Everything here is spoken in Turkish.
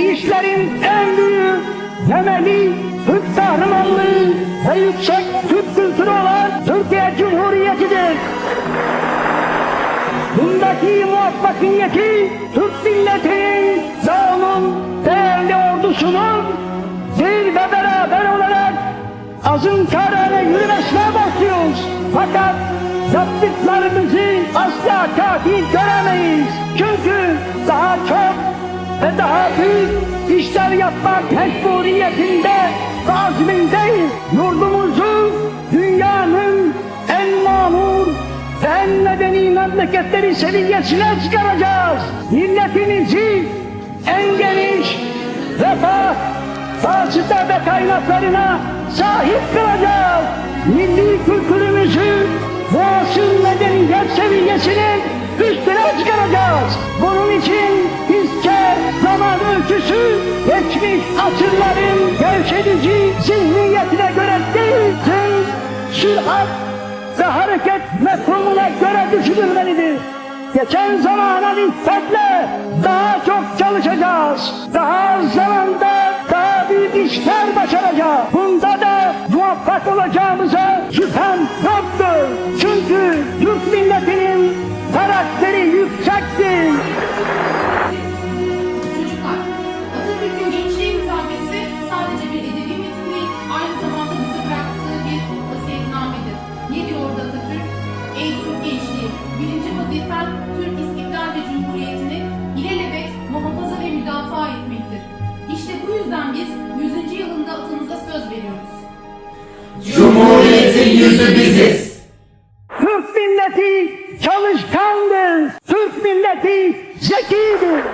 işlerin en büyük temeli Türk kahramanlığı ve yüksek Türk kültürü olan Türkiye Cumhuriyeti'dir. Bundaki muvaffakiyeti Türk milletinin onun değerli ordusunun bir ve beraber olarak azın kararına yürümesine başlıyoruz. Fakat yaptıklarımızı asla kafi göremeyiz. Çünkü daha çok ve daha büyük işler yapmak mecburiyetinde ve azmindeyiz. Yurdumuzu dünyanın en mamur ve en medeni memleketleri seviyesine çıkaracağız. Milletimizi en geniş refah, vasıta ve kaynaklarına sahip kılacağız. Milli kültürümüzü bu asıl medeniyet seviyesinin üstüne çıkaracağız. Bunun için ölçüsü geçmiş asırların gevşedici zihniyetine göre değil, hız, sürat ve hareket mefhumuna göre düşünülmelidir. Geçen zamana nispetle daha çok çalışacağız. Daha az zamanda daha büyük işler başaracağız. Bunda da muvaffak olacağımıza şüphem yoktur. Çünkü Türk milletinin karakteri yüksektir. eğitim gençliği, birinci vazifen Türk İstiklal ve Cumhuriyeti'ni ilelebet, muhafaza ve müdafaa etmektir. İşte bu yüzden biz 100. yılında atamıza söz veriyoruz. Cumhuriyetin yüzü biziz. Türk milleti çalışkandır. Türk milleti zekidir.